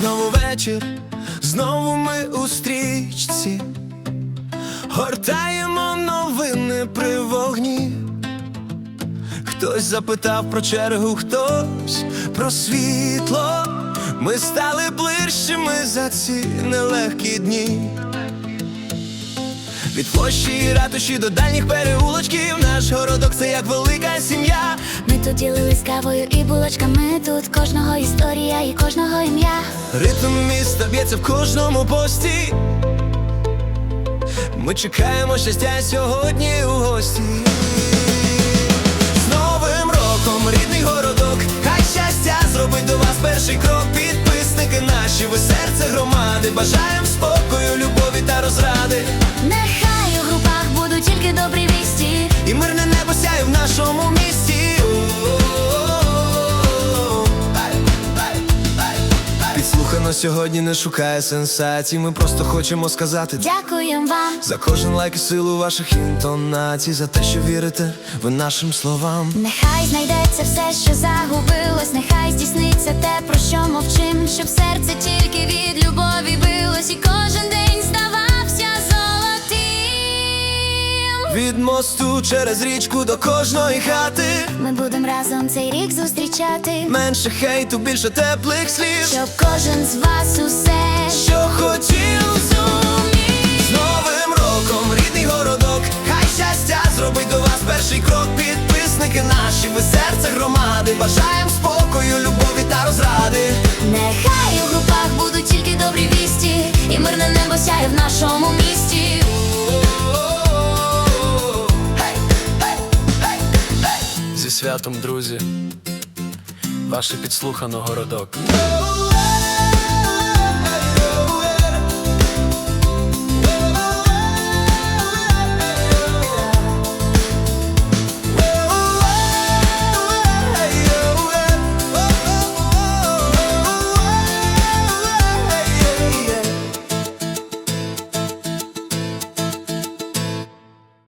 Знову вечір, знову ми у стрічці, гортаємо Хтось запитав про чергу, хтось про світло. Ми стали ближчими за ці нелегкі дні. Від площі ратуші до дальніх переулочків наш городок це як велика сім'я. Ми тут ділились кавою і булочками. Тут кожного історія і кожного ім'я. Ритм міста б'ється в кожному пості. Ми чекаємо щастя сьогодні у гості. Наші, ви серце громади. Бажаєм спокою, любові та розради. Підслухано сьогодні не шукає сенсацій. Ми просто хочемо сказати Дякуємо вам. за кожен лайк і силу ваших інтонацій, за те, що вірите ви нашим словам. Нехай знайдеться все, що загубилось, нехай здійсниться те, про що мовчим, щоб серце тільки від Від мосту через річку до кожної хати. Ми будемо разом цей рік зустрічати, Менше хейту, більше теплих слів. щоб кожен з вас усе Що хотів зумів З Новим роком, рідний городок, хай щастя зробить до вас перший крок. Підписники наші, ви серце громади. Бажаєм святом, друзі, ваше підслухано городок.